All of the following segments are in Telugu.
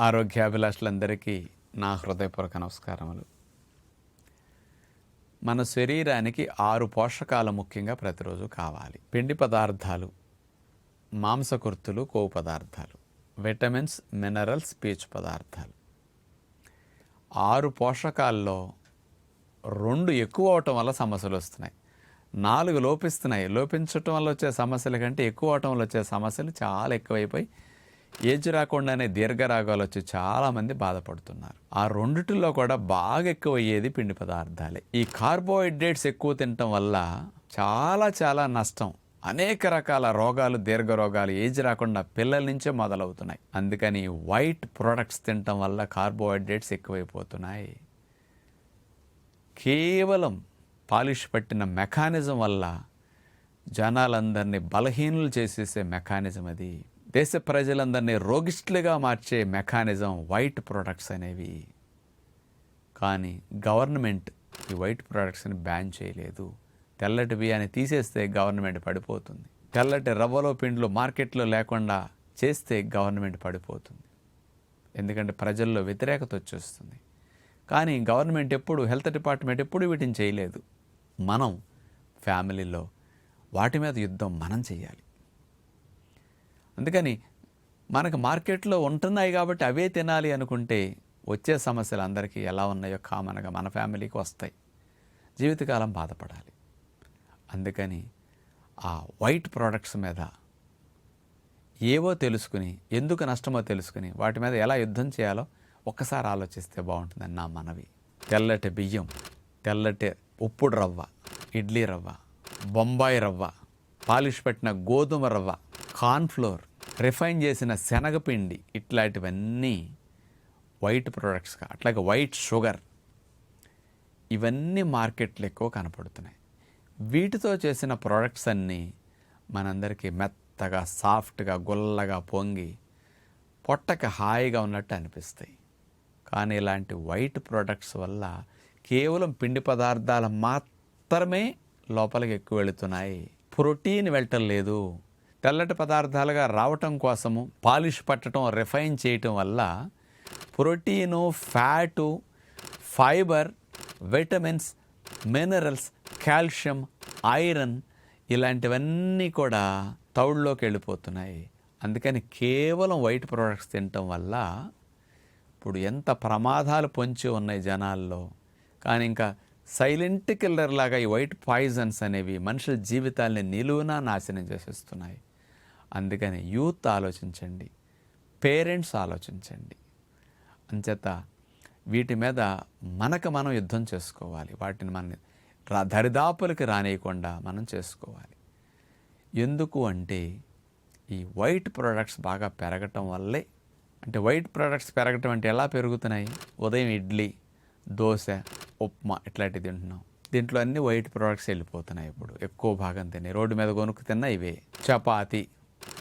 ఆరోగ్యాభిలాషులందరికీ నా హృదయపూర్వక నమస్కారములు. మన శరీరానికి ఆరు పోషకాలు ముఖ్యంగా ప్రతిరోజు కావాలి. పిండి పదార్థాలు మాంసకృతులు కొవ్వు పదార్థాలు విటమిన్స్ మినరల్స్ పీచు పదార్థాలు. ఆరు పోషకాల్లో రెండు ఎక్కువ అవటం వల్ల సమస్యలు వస్తున్నాయి. నాలుగు లోపిస్తున్నాయి. లోపించటం వల్ల వచ్చే సమస్యల కంటే ఎక్కువ అవటం వల్ల వచ్చే సమస్యలు చాలా ఎక్కువైపోయి ఏజ్ రాకుండానే దీర్ఘరాగాలు వచ్చి చాలామంది బాధపడుతున్నారు. ఆ రెండిటిలో కూడా బాగా ఎక్కువ అయ్యేది పిండి పదార్థాలే. ఈ కార్బోహైడ్రేట్స్ ఎక్కువ తినటం వల్ల చాలా చాలా నష్టం. అనేక రకాల రోగాలు దీర్ఘ రోగాలు ఏజ్ రాకుండా పిల్లల నుంచే మొదలవుతున్నాయి. అందుకని వైట్ ప్రోడక్ట్స్ తినటం వల్ల కార్బోహైడ్రేట్స్ ఎక్కువైపోతున్నాయి. కేవలం పాలిష్ పట్టిన మెకానిజం వల్ల జనాలందరినీ బలహీనులు చేసేసే మెకానిజం అది. దేశ ప్రజలందరినీ రోగిస్టులుగా మార్చే మెకానిజం వైట్ ప్రొడక్ట్స్ అనేవి. కానీ గవర్నమెంట్ ఈ వైట్ ప్రొడక్ట్స్ని బ్యాన్ చేయలేదు. తెల్లటి బియ్యాన్ని తీసేస్తే గవర్నమెంట్ పడిపోతుంది. తెల్లటి రవ్వలో పిండ్లు మార్కెట్లో లేకుండా చేస్తే గవర్నమెంట్ పడిపోతుంది. ఎందుకంటే ప్రజల్లో వ్యతిరేకత వచ్చేస్తుంది. కానీ గవర్నమెంట్ ఎప్పుడు హెల్త్ డిపార్ట్మెంట్ ఎప్పుడు వీటిని చేయలేదు. మనం ఫ్యామిలీలో వాటి మీద యుద్ధం మనం చేయాలి. అందుకని మనకు మార్కెట్లో ఉంటున్నాయి కాబట్టి అవే తినాలి అనుకుంటే వచ్చే సమస్యలు అందరికీ ఎలా ఉన్నాయో కామన్గా మన ఫ్యామిలీకి వస్తాయి. జీవితకాలం బాధపడాలి. అందుకని ఆ వైట్ ప్రోడక్ట్స్ మీద ఏవో తెలుసుకుని ఎందుకు నష్టమో తెలుసుకుని వాటి మీద ఎలా యుద్ధం చేయాలో ఒక్కసారి ఆలోచిస్తే బాగుంటుందని నా మనవి. తెల్లటి బియ్యం తెల్లటి ఉప్పుడు రవ్వ ఇడ్లీ రవ్వ బొంబాయి రవ్వ పాలిష్ పెట్టిన గోధుమ రవ్వ కార్న్ఫ్లోర్ రిఫైన్ చేసిన శనగపిండి ఇట్లాంటివన్నీ వైట్ ప్రొడక్ట్స్గా అట్లాగే వైట్ షుగర్. ఇవన్నీ మార్కెట్లు ఎక్కువ కనపడుతున్నాయి. వీటితో చేసిన ప్రోడక్ట్స్ అన్నీ మనందరికీ మెత్తగా సాఫ్ట్గా గుల్లగా పొంగి పొట్టకి హాయిగా ఉన్నట్టు అనిపిస్తాయి. కానీ ఇలాంటి వైట్ ప్రోడక్ట్స్ వల్ల కేవలం పిండి పదార్థాలు మాత్రమే లోపలికి ఎక్కువ వెళుతున్నాయి. ప్రోటీన్ వెళ్ళటం లేదు. తెల్లటి పదార్థాలుగా రావటం కోసము పాలిష్ పట్టడం రిఫైన్ చేయటం వల్ల protein fat fibre vitamins minerals calcium iron ఇలాంటివన్నీ కూడా తౌడులోకి వెళ్ళిపోతున్నాయి. అందుకని కేవలం వైట్ ప్రోడక్ట్స్ తినటం వల్ల ఇప్పుడు ఎంత ప్రమాదాలు పొంచి ఉన్నాయి జనాల్లో. కానీ ఇంకా సైలెంట్ కిల్లర్ లాగా ఈ వైట్ పాయిజన్స్ అనేవి మనుషుల జీవితాల్ని నిలువునా నాశనం చేసేస్తున్నాయి. అందుకని యూత్ ఆలోచించండి పేరెంట్స్ ఆలోచించండి. అంచేత వీటి మీద మనకు మనం యుద్ధం చేసుకోవాలి. వాటిని మన దరిదాపులకి రానియకుండా మనం చేసుకోవాలి. ఎందుకు అంటే ఈ వైట్ ప్రోడక్ట్స్ బాగా పెరగటం వల్లే అంటే వైట్ ప్రోడక్ట్స్ పెరగటం అంటే ఎలా పెరుగుతున్నాయి? ఉదయం ఇడ్లీ దోశ ఉప్మా ఇట్లాంటివి తింటున్నాం. దీంట్లో అన్ని వైట్ ప్రోడక్ట్స్ వెళ్ళిపోతున్నాయి ఇప్పుడు. ఎక్కువ భాగం తిన్నాయి రోడ్డు మీద కొనుక్కు తిన్నా ఇవే. చపాతి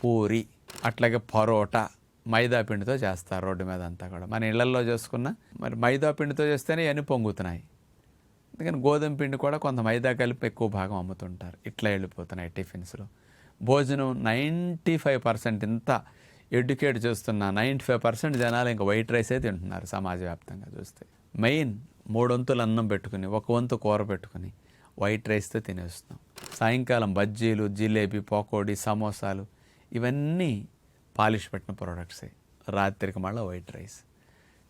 పూరి అట్లాగే పరోటా మైదా పిండితో చేస్తారు రోడ్డు మీద అంతా కూడా. మన ఇళ్ళల్లో చేసుకున్న మరి మైదా పిండితో చేస్తేనే ఇవన్నీ పొంగుతున్నాయి. అందుకని గోధుమ పిండి కూడా కొంత మైదా కలిపి ఎక్కువ భాగం అమ్ముతుంటారు. ఇట్లా వెళ్ళిపోతున్నాయి టిఫిన్స్లో. భోజనం నైంటీ ఫైవ్ పర్సెంట్ ఇంత ఎడ్యుకేట్ చేస్తున్న నైంటీ ఫైవ్ పర్సెంట్ జనాలు ఇంకా వైట్ రైసే తింటున్నారు సమాజ వ్యాప్తంగా చూస్తే. మెయిన్ మూడు వంతులు అన్నం పెట్టుకుని ఒక వంతు కూర పెట్టుకుని వైట్ రైస్తో తినేస్తున్నాం. సాయంకాలం బజ్జీలు జిలేబీ పకోడీ సమోసాలు ఇవన్నీ పాలిష్ పెట్టిన ప్రోడక్ట్సే. రాత్రికి మళ్ళీ వైట్ రైస్.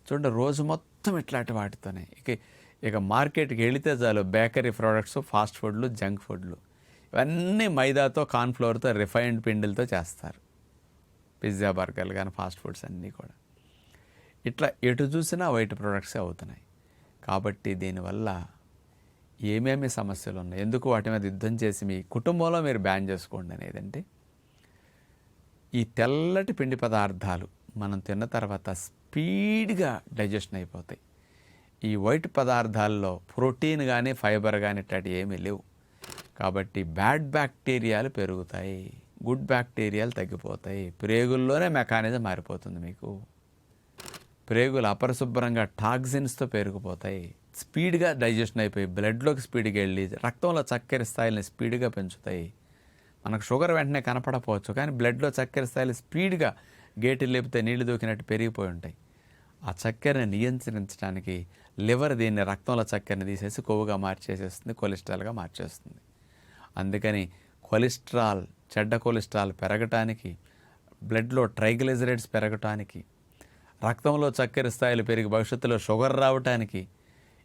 చూడండి రోజు మొత్తం ఇట్లాంటి వాటితోనే. ఇక ఇక మార్కెట్కి వెళితే చాలు బేకరీ ప్రోడక్ట్స్ ఫాస్ట్ ఫుడ్లు జంక్ ఫుడ్లు. ఇవన్నీ మైదాతో కార్న్ఫ్లవర్తో రిఫైన్డ్ పిండిలతో చేస్తారు. పిజ్జా బర్గర్లు కానీ ఫాస్ట్ ఫుడ్స్ అన్నీ కూడా. ఇట్లా ఎటు చూసినా వైట్ ప్రోడక్ట్సే అవుతున్నాయి. కాబట్టి దీనివల్ల ఏమేమి సమస్యలు ఉన్నాయి? ఎందుకు వాటి మీద యుద్ధం చేసి మీ కుటుంబంలో మీరు బ్యాన్ చేసుకోండి అనేది అంటే ఈ తెల్లటి పిండి పదార్థాలు మనం తిన్న తర్వాత స్పీడ్గా డైజెషన్ అయిపోతాయి. ఈ వైట్ పదార్థాల్లో ప్రోటీన్ కానీ ఫైబర్ కానీ ఇట్లాంటి ఏమీ లేవు. కాబట్టి బ్యాడ్ బ్యాక్టీరియాలు పెరుగుతాయి. గుడ్ బ్యాక్టీరియాలు తగ్గిపోతాయి. ప్రేగుల్లోనే మెకానిజం మారిపోతుంది మీకు. ప్రేగులు అపరిశుభ్రంగా టాక్సిన్స్తో పెరిగిపోతాయి స్పీడ్గా డైజెషన్ అయిపోయి బ్లడ్లోకి స్పీడ్గా వెళ్ళి రక్తంలో చక్కెర స్థాయిని స్పీడ్గా పెంచుతాయి. మనకు షుగర్ వెంటనే కనపడపోవచ్చు కానీ బ్లడ్లో చక్కెర స్థాయిలు స్పీడ్గా గేట్లు లేపితే నీళ్ళు దూకినట్టు పెరిగిపోయి ఉంటాయి. ఆ చక్కెరని నియంత్రించడానికి లివర్ దీన్ని రక్తంలో చక్కెరని తీసేసి కొవ్వుగా మార్చేసేస్తుంది కొలెస్ట్రాల్గా మార్చేస్తుంది. అందుకని కొలెస్ట్రాల్ చెడ్డ కొలెస్ట్రాల్ పెరగటానికి బ్లడ్లో ట్రైగ్లిజరైడ్స్ పెరగటానికి రక్తంలో చక్కెర స్థాయిలు పెరిగి భవిష్యత్తులో షుగర్ రావటానికి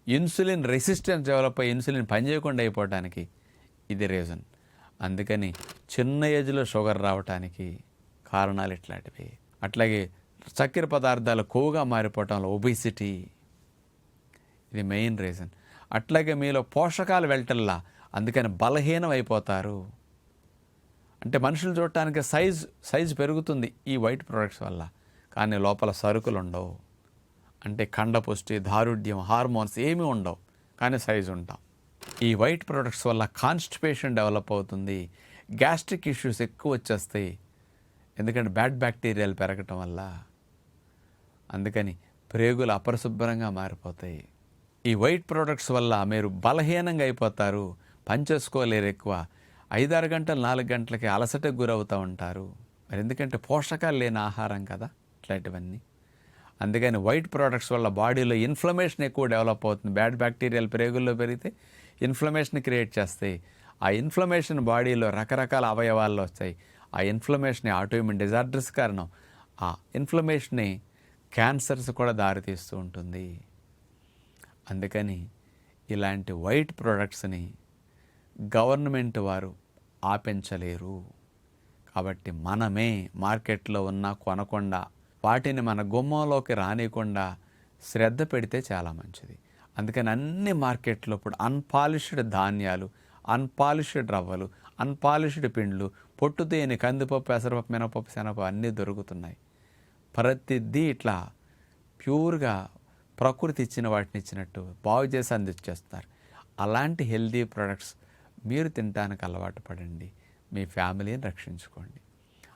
ఇన్సులిన్ రెసిస్టెన్స్ డెవలప్ అయ్యి ఇన్సులిన్ పనిచేయకుండా అయిపోవటానికి ఇది రీజన్. అందుకని చిన్న ఏజ్లో షుగర్ రావటానికి కారణాలు ఇట్లాంటివి. అట్లాగే చక్కెర పదార్థాలు కొవ్వుగా మారిపోవటంలో ఒబిసిటీ. ఇది మెయిన్ రీజన్. అట్లాగే మీలో పోషకాలు వెళ్ళటల్లా అందుకని బలహీనం అయిపోతారు. అంటే మనుషులు చూడటానికి సైజ్ సైజు పెరుగుతుంది ఈ వైట్ ప్రొడక్ట్స్ వల్ల. కానీ లోపల సరుకులు ఉండవు అంటే కండపుష్టి దారుఢ్యం హార్మోన్స్ ఏమీ ఉండవు. కానీ సైజు ఉంటాం ఈ వైట్ ప్రొడక్ట్స్ వల్ల కాన్స్టిపేషన్ డెవలప్ అవుతుంది. గ్యాస్ట్రిక్ ఇష్యూస్ ఎక్కువ వచ్చేస్తాయి. ఎందుకంటే బ్యాడ్ బ్యాక్టీరియాలు పెరగటం వల్ల. అందుకని ప్రేగులు అపరిశుభ్రంగా మారిపోతాయి. ఈ వైట్ ప్రోడక్ట్స్ వల్ల మీరు బలహీనంగా అయిపోతారు. పనిచేసుకోలేరు ఎక్కువ. ఐదారు గంటలు నాలుగు గంటలకి అలసటకు గురవుతూ ఉంటారు. మరి ఎందుకంటే పోషకాలు లేని ఆహారం కదా ఇట్లాంటివన్నీ. అందుకని వైట్ ప్రోడక్ట్స్ వల్ల బాడీలో ఇన్ఫ్లమేషన్ ఎక్కువ డెవలప్ అవుతుంది. బ్యాడ్ బ్యాక్టీరియాలు ప్రేగుల్లో పెరిగితే ఇన్ఫ్లమేషన్ క్రియేట్ చేస్తాయి. ఆ ఇన్ఫ్లమేషన్ బాడీలో రకరకాల అవయవాల్లో వస్తాయి. ఆ ఇన్ఫ్లమేషన్ ఆటోఇమ్యూన్ డిజార్డర్స్ కారణం. ఆ ఇన్ఫ్లమేషన్ని క్యాన్సర్స్ కూడా దారితీస్తూ ఉంటుంది. అందుకని ఇలాంటి వైట్ ప్రొడక్ట్స్ని గవర్నమెంట్ వారు ఆపించలేరు. కాబట్టి మనమే మార్కెట్లో ఉన్న కొనకుండా వాటిని మన గుమ్మంలోకి రానియకుండా శ్రద్ధ పెడితే చాలా మంచిది. అందుకని అన్ని మార్కెట్లో ఇప్పుడు అన్పాలిష్డ్ ధాన్యాలు అన్పాలిష్డ్ రవ్వలు అన్పాలిష్డ్ పిండ్లు పొట్టు తేని కందిపప్పు పెసరపప్పు మినపప్పు శనగపప్పు అన్నీ దొరుకుతున్నాయి. ప్రతిదీ ఇట్లా ప్యూర్గా ప్రకృతి ఇచ్చిన వాటిని ఇచ్చినట్టు బాగు చేసి అందించేస్తున్నారు. అలాంటి హెల్దీ ప్రొడక్ట్స్ మీరు తినడానికి అలవాటు పడండి. మీ ఫ్యామిలీని రక్షించుకోండి.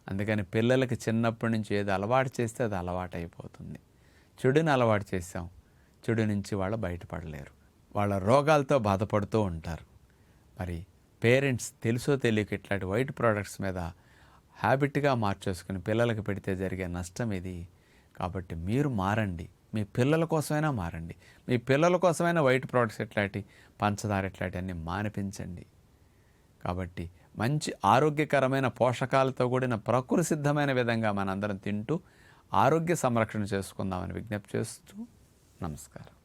అందుకని పిల్లలకి చిన్నప్పటి నుంచి ఏది అలవాటు చేస్తే అది అలవాటు అయిపోతుంది చెడుని అలవాటు చేసాం చెడు నుంచి వాళ్ళు బయటపడలేరు. వాళ్ళ రోగాలతో బాధపడుతూ ఉంటారు. మరి పేరెంట్స్ తెలుసో తెలియక ఇట్లాంటి వైట్ ప్రోడక్ట్స్ మీద హ్యాబిట్గా మార్చేసుకుని పిల్లలకు పెడితే జరిగే నష్టం ఇది. కాబట్టి మీరు మారండి. మీ పిల్లల కోసమైనా మారండి. మీ పిల్లల కోసమైనా వైట్ ప్రోడక్ట్స్ ఎట్లాంటి పంచదార ఎట్లాంటి అన్నీ మానిపించండి. కాబట్టి మంచి ఆరోగ్యకరమైన పోషకాలతో కూడిన ప్రకృతి సిద్ధమైన విధంగా మనందరం తింటూ ఆరోగ్య సంరక్షణ చేసుకుందామని విజ్ఞప్తి చేస్తూ നമസ്കാരം.